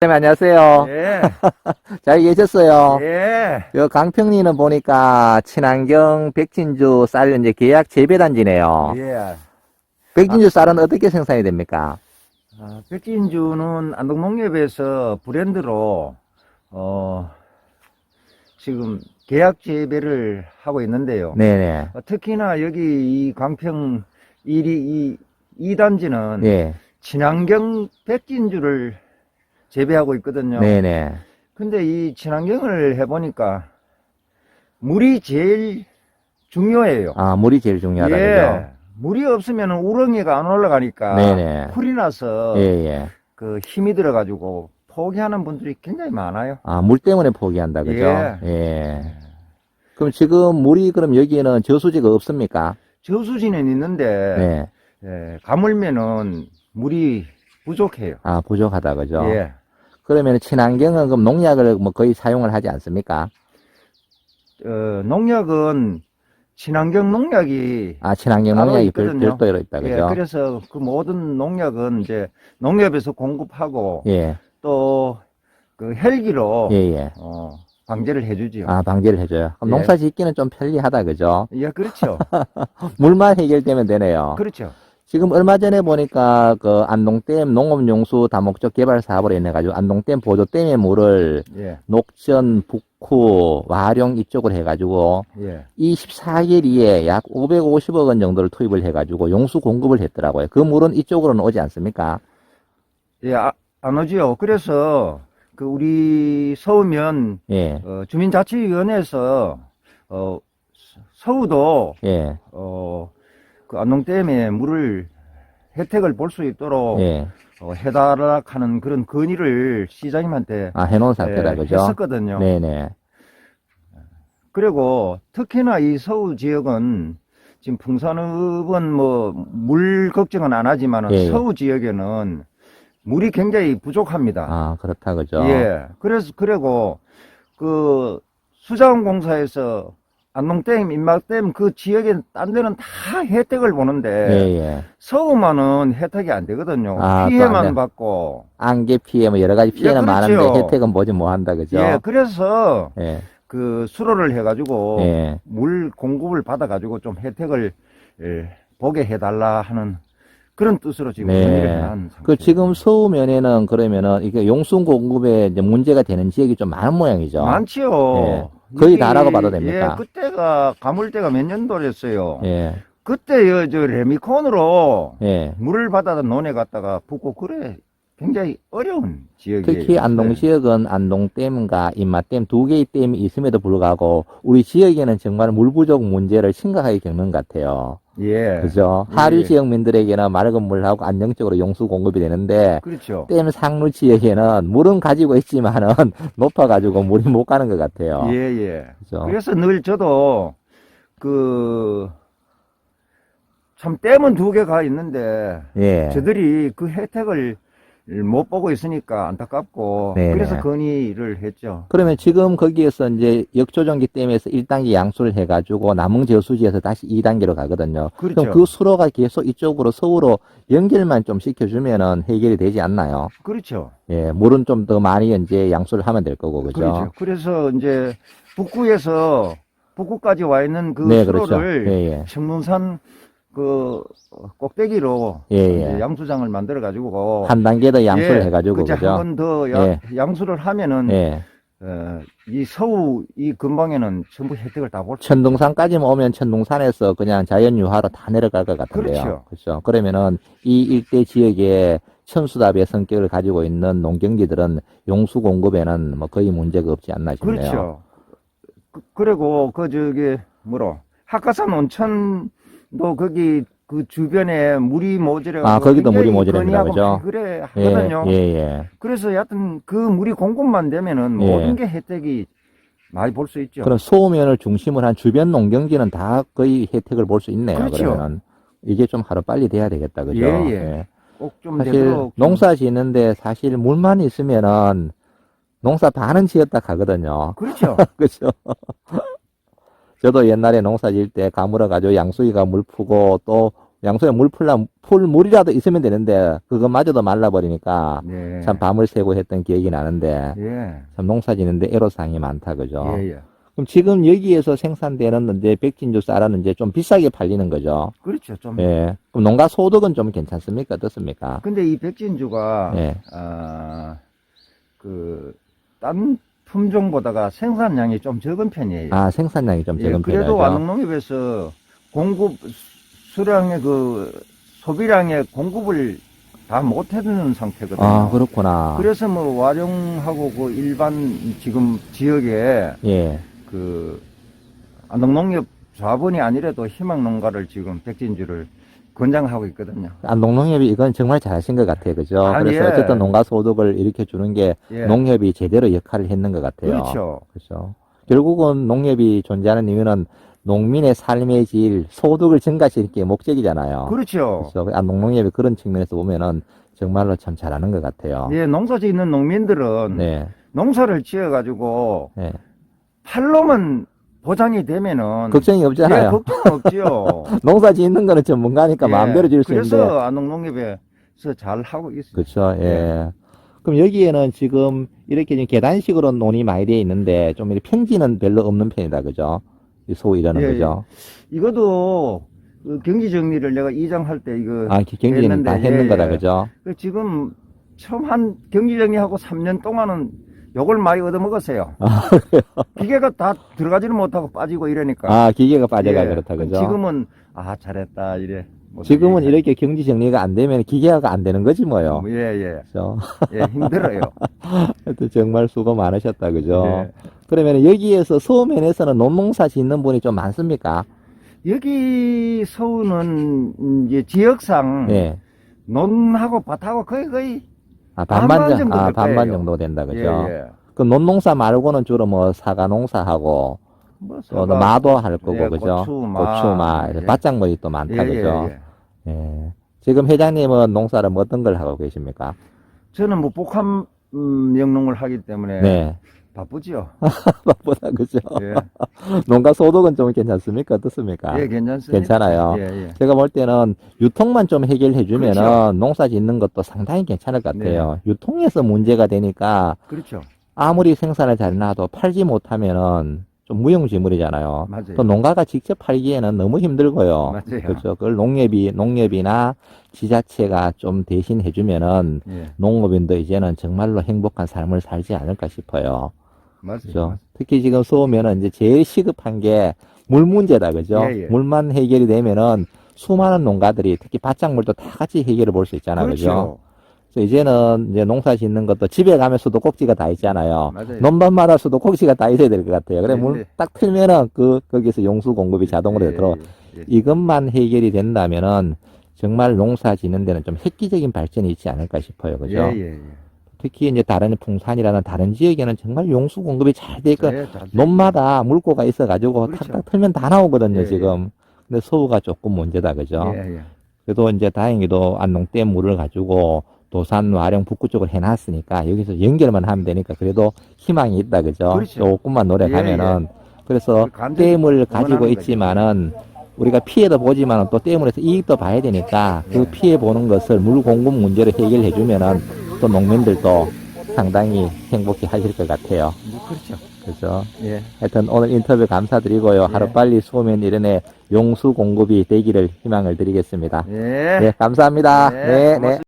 님 안녕하세요. 예, 잘 계셨어요? 예, 그 강평리는 보니까 친환경 백진주 쌀 이제 계약 재배단지네요. 예. 백진주 쌀은 어떻게 생산이 됩니까? 아, 백진주는 안동농협에서 브랜드로, 어, 지금 계약 재배를 하고 있는데요. 네네. 어, 특히나 여기 이 광평 1위, 이, 이 단지는 네. 친환경 백진주를 재배하고 있거든요. 네네. 근데 이 친환경을 해보니까 물이 제일 중요해요. 아, 물이 제일 중요하다, 예. 그죠? 물이 없으면 우렁이가 안 올라가니까 네네. 풀이 나서 예, 예. 그 힘이 들어가지고 포기하는 분들이 굉장히 많아요. 아, 물 때문에 포기한다, 그죠? 예. 예. 그럼 지금 물이 그럼 여기에는 저수지가 없습니까? 저수지는 있는데 네. 예, 가물면은 물이 부족해요. 아, 부족하다, 그죠? 예. 그러면 친환경은 그럼 농약을 뭐 거의 사용을 하지 않습니까? 어, 농약은 친환경 농약이 아, 친환경 따로 농약이 별, 있거든요. 별도로 있다, 예, 그죠? 그래서 그 모든 농약은 이제 농협에서 공급하고 예, 또 그 헬기로 예, 예. 어, 방제를 해주지요. 아, 방제를 해줘요. 그럼 예. 농사 짓기는 좀 편리하다, 그죠? 예, 그렇죠. 물만 해결되면 되네요. 그렇죠. 지금 얼마 전에 보니까 그 안동댐 농업용수 다목적 개발 사업으로 인해 가지고 안동댐 보조댐의 물을 예, 녹전, 북후, 와룡 이쪽으로 해가지고 예. 이 14개리에 약 550억 원 정도를 투입을 해가지고 용수 공급을 했더라고요. 그 물은 이쪽으로는 오지 않습니까? 예, 아, 안 오지요. 그래서 그 우리 서우면 예, 어, 주민자치위원회에서 어, 서- 서우도 예, 어, 그 안동댐에 물을 혜택을 볼 수 있도록 예. 어, 해달라 하는 그런 건의를 시장님한테 아, 해놓은 상태다, 예, 그죠? 했었거든요. 네네. 그리고 특히나 이 서울 지역은 지금 풍산읍은 뭐 물 걱정은 안 하지만은 예, 예. 서울 지역에는 물이 굉장히 부족합니다. 아, 그렇다, 그죠? 예. 그래서 그리고 그 수자원공사에서 안동댐, 인막댐 그 지역에 딴 데는 다 혜택을 보는데 예, 예. 서울만은 혜택이 안 되거든요. 아, 피해만 돼. 받고. 안개 피해, 뭐 여러 가지 피해는 예, 그렇죠. 많은데 혜택은 보지 못한다, 그죠? 예. 그래서 예, 그 수로를 해가지고 예. 물 공급을 받아가지고 좀 혜택을 예, 보게 해달라 하는 그런 뜻으로 지금 네. 건의를 한그 상태예요. 지금 서우면에는 그러면은 이게 용수 공급에 이제 문제가 되는 지역이 좀 많은 모양이죠. 많지요. 예. 거의 다라고 봐도 됩니까? 예, 그때가 가물때가 몇 년도랬어요. 예, 그때 여, 저 레미콘으로 예. 물을 받아다 논에 갔다가 붓고 그래 굉장히 어려운 지역이에요. 특히 안동 네. 지역은 안동댐과 인마댐 두 개의 댐이 있음에도 불구하고 우리 지역에는 정말 물 부족 문제를 심각하게 겪는 것 같아요. 예. 그죠? 예, 하류 예. 지역민들에게는 맑은 물하고 안정적으로 용수 공급이 되는데 그렇죠. 댐 상류 지역에는 물은 가지고 있지만은 높아 가지고 물이 못 가는 것 같아요. 예, 예. 그죠? 그래서 늘 저도 그 참 댐은 두 개가 있는데 예. 저들이 그 혜택을 못 보고 있으니까 안타깝고 네네. 그래서 건의를 했죠. 그러면 지금 거기에서 이제 역조정기 댐에서 1단계 양수를 해가지고 남흥 저수지에서 다시 2단계로 가거든요. 그 그렇죠. 럼그 수로가 계속 이쪽으로 서울로 연결만 좀 시켜주면은 해결이 되지 않나요? 그렇죠. 예, 물은 좀 더 많이 이제 양수를 하면 될 거고, 그죠? 그렇죠. 그래서 이제 북구에서 북구까지 와 있는 그 네, 그렇죠. 수로를 예, 예. 청문산 그 꼭대기로 예, 예. 양수장을 만들어 가지고 한 단계 더 양수를 해가지고, 그죠? 한번 더 예. 양수를 하면은 예. 어, 이 서우 이 근방에는 전부 혜택을 다 볼 수. 천둥산까지만 오면 천둥산에서 그냥 자연유화로 다 내려갈 것 같은데요. 그렇죠. 그렇죠. 그러면은 이 일대 지역에 천수답의 성격을 가지고 있는 농경지들은 용수 공급에는 뭐 거의 문제가 없지 않나 싶네요. 그렇죠. 그, 그리고 그 저기 뭐로 학가산 온천 도 거기 그 주변에 물이 모자라. 아, 거기도 물이 모자랍니다. 그죠? 그래 예, 하거든요. 예, 예. 그래서 여하튼 그 물이 공급만 되면은 예. 모든 게 혜택이 많이 볼 수 있죠. 그럼 소면을 중심으로 한 주변 농경지는 다 거의 혜택을 볼 수 있네요. 그렇죠. 그러면은 이게 좀 하루 빨리 돼야 되겠다. 그죠? 예, 예. 꼭좀 사실 되도록 좀- 농사 짓는데 사실 물만 있으면은 농사 반은 지었다 가거든요. 그렇죠. 그죠? 저도 옛날에 농사 지을 때 가물어 가지고 양수기가 물 푸고 또 양손에 물 풀라, 풀 물이라도 있으면 되는데, 그것마저도 말라버리니까, 네. 참 밤을 새고 했던 기억이 나는데, 예. 참 농사 짓는데 애로사항이 많다, 그죠? 예, 예. 그럼 지금 여기에서 생산되는 이제 백진주 쌀은 이제 좀 비싸게 팔리는 거죠? 그렇죠. 좀. 예. 그럼 농가 소득은 좀 괜찮습니까? 어떻습니까? 근데 이 백진주가 예. 아, 그, 딴 품종보다가 생산량이 좀 적은 편이에요. 아, 생산량이 좀 예, 적은 그래도 편이죠? 완농농협에서 공급 수량의 그 소비량의 공급을 다 못해주는 상태거든요. 아, 그렇구나. 그래서 뭐 와룡하고 그 일반 지금 지역에 예. 그 안동농협 자본이 아니라도 희망 농가를 지금 백진주를 권장하고 있거든요. 안동농협이 이건 정말 잘하신 것 같아요. 그죠? 아, 그래서 예. 어쨌든 농가 소득을 일으켜 주는 게 예. 농협이 제대로 역할을 했는 것 같아요. 그렇죠. 그렇죠. 결국은 농협이 존재하는 이유는 농민의 삶의 질, 소득을 증가시키는 게 목적이잖아요. 그렇죠. 그래서 안동농협이 그런 측면에서 보면은 정말로 참 잘하는 것 같아요. 예, 농사 짓는 농민들은 네. 농사를 지어가지고 네. 팔로만 보장이 되면은 걱정이 예, 없잖아요. 걱정 없지요. 농사 짓는 거는 전문가니까 예, 마음대로 지을 수 있는데. 그래서 안농농협에서 잘 하고 있어요. 그렇죠. 예. 예. 그럼 여기에는 지금 이렇게 지금 계단식으로 논이 많이 되어 있는데 좀 이렇게 평지는 별로 없는 편이다. 그죠? 이 소위 이러는 예, 거죠. 이것도 그 경지 정리를 내가 이장할 때 이거 아, 경기는 다 했는데, 했는 예, 거다. 예. 그죠? 그 지금 처음 한 경지 정리하고 3년 동안은 욕을 많이 얻어먹었어요. 기계가 다 들어가지를 못하고 빠지고 이러니까. 아, 기계가 빠져가 예, 그렇다. 그죠? 지금은 아 잘했다 이래. 뭐 지금은 이래. 이렇게 경지 정리가 안 되면 기계가 안 되는 거지 뭐요. 예, 예. 그죠? 예, 힘들어요. 하여튼 정말 수고 많으셨다. 그죠? 예. 그러면 여기에서 서면에서는 논농사 짓는 분이 좀 많습니까? 여기 서울은 이제 지역상 예. 논하고 밭하고 거의 거의 아, 반반, 반반 정- 정도 아, 거예요. 정도 된다. 그죠? 예, 예. 그 논농사 말고는 주로 뭐 사과 농사하고 뭐 또 사과, 마도 할 거고 예, 그죠? 고추, 마. 고추, 마, 예. 바짝머리 또 많다 예, 예, 그죠? 예. 예. 지금 회장님은 농사를 뭐 어떤 걸 하고 계십니까? 저는 뭐 복합 음, 영농을 하기 때문에 네. 바쁘지요. 바쁘다 그죠? 예, 농가 소득은 좀 괜찮습니까? 어떻습니까? 예 괜찮습니다. 괜찮아요. 예, 예. 제가 볼 때는 유통만 좀 해결해 주면은 그렇죠. 농사 짓는 것도 상당히 괜찮을 것 같아요. 유통에서 문제가 되니까 그렇죠. 아무리 생산을 잘 놔도 팔지 못하면은 좀 무용지물이잖아요. 맞아요. 또 농가가 직접 팔기에는 너무 힘들고요. 맞아요. 그렇죠. 그걸 농협이 농협이나 지자체가 좀 대신 해주면은 예, 농업인도 이제는 정말로 행복한 삶을 살지 않을까 싶어요. 맞아요. 그죠? 특히 지금 수오면은 이제 제일 시급한 게 물 문제다. 그죠? 예, 예. 물만 해결이 되면은 수많은 농가들이 특히 바짝물도 다 같이 해결을 볼수 있잖아요. 그죠? 그렇죠. 그래서 이제는 이제 농사 짓는 것도 집에 가면 수도꼭지가 다 있잖아요. 맞아요. 논밭마다 수도꼭지가 다 있어야 될 것 같아요. 그래 네, 물 네. 딱 틀면은 그 거기서 용수 공급이 자동으로 예, 들어. 예, 예. 이것만 해결이 된다면은 정말 농사 짓는 데는 좀 획기적인 발전이 있지 않을까 싶어요. 그죠? 예, 예, 예. 특히 이제 다른 풍산이라는 다른 지역에는 정말 용수 공급이 잘 돼 있고 예, 잘 논마다 물고가 있어 가지고 그렇죠. 탁탁 틀면 다 나오거든요, 예, 예. 지금. 근데 소우가 조금 문제다, 그죠? 예, 예. 그래도 이제 다행히도 안농댐 물을 가지고 도산 와령 북구 쪽을 해놨으니까 여기서 연결만 하면 되니까 그래도 희망이 있다, 그죠? 그렇죠. 조금만 노력하면은. 그래서 그 댐을 가지고 있지만은 우리가 피해도 보지만은 또 댐을 해서 이익도 봐야 되니까 그 네. 피해 보는 것을 물 공급 문제를 해결해 주면은 또 농민들도 상당히 행복해 하실 것 같아요. 뭐 그렇죠. 그죠? 예. 하여튼 오늘 인터뷰 감사드리고요. 예. 하루빨리 수오면 이른에 용수 공급이 되기를 희망을 드리겠습니다. 예. 네, 감사합니다. 네, 네, 네. 고맙습니다.